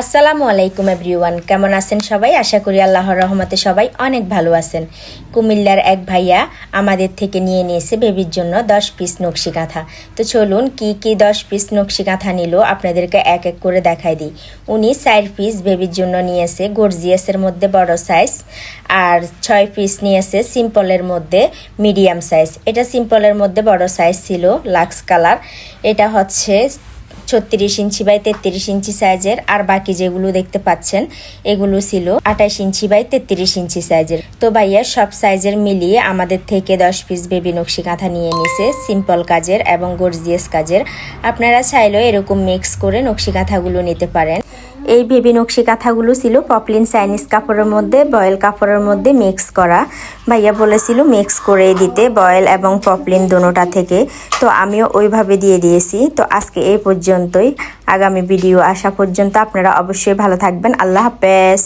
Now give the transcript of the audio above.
আসসালামু আলাইকুম এভরিওয়ান, কেমন আছেন সবাই? আশা করি আল্লাহর রহমতে সবাই অনেক ভালো আছেন। কুমিল্লার এক ভাইয়া আমাদের থেকে নিয়ে নিয়েছে বেবির জন্য দশ পিস নকশি কাঁথা তো চলুন, কি কি দশ পিস নকশি কাঁথা নিল আপনাদেরকে এক এক করে দেখাই দিই। উনি চার পিস বেবির জন্য নিয়েছে গর্জিয়াসের মধ্যে বড় সাইজ আর ছয় পিস নিয়েছে সিম্পলের মধ্যে মিডিয়াম সাইজ এটা সিম্পলের মধ্যে বড় সাইজ ছিল লাক্স কালার এটা হচ্ছে ছত্রিশ ইঞ্চি বাই তেত্রিশ ইঞ্চি সাইজের আর বাকি যেগুলো দেখতে পাচ্ছেন, এগুলো ছিল আঠাশ ইঞ্চি বাই তেত্রিশ ইঞ্চি সাইজের। তো ভাইয়া, সব সাইজের মিলিয়ে আমাদের থেকে দশ পিস বেবি নকশি কাঁথা নিয়ে নিছে, সিম্পল কাজের এবং গর্জিয়াস কাজের। আপনারা চাইলেও এরকম মিক্স করে নকশি কাঁথাগুলো নিতে পারেন। এই বেবি নকশি কাঁথাগুলো ছিল পপলিন চাইনিজ কাপড়ের মধ্যে, বয়েল কাপড়ের মধ্যে মিক্স করা। ভাইয়া বলেছিল মিক্স করে দিতে, বয়েল এবং পপলিন দোনোটা থেকে। তো আমিও ওইভাবে দিয়ে দিয়েছি। তো আজকে এই পর্যন্তই। আগামী ভিডিও আসা পর্যন্ত আপনারা অবশ্যই ভালো থাকবেন। আল্লাহ হাফেজ।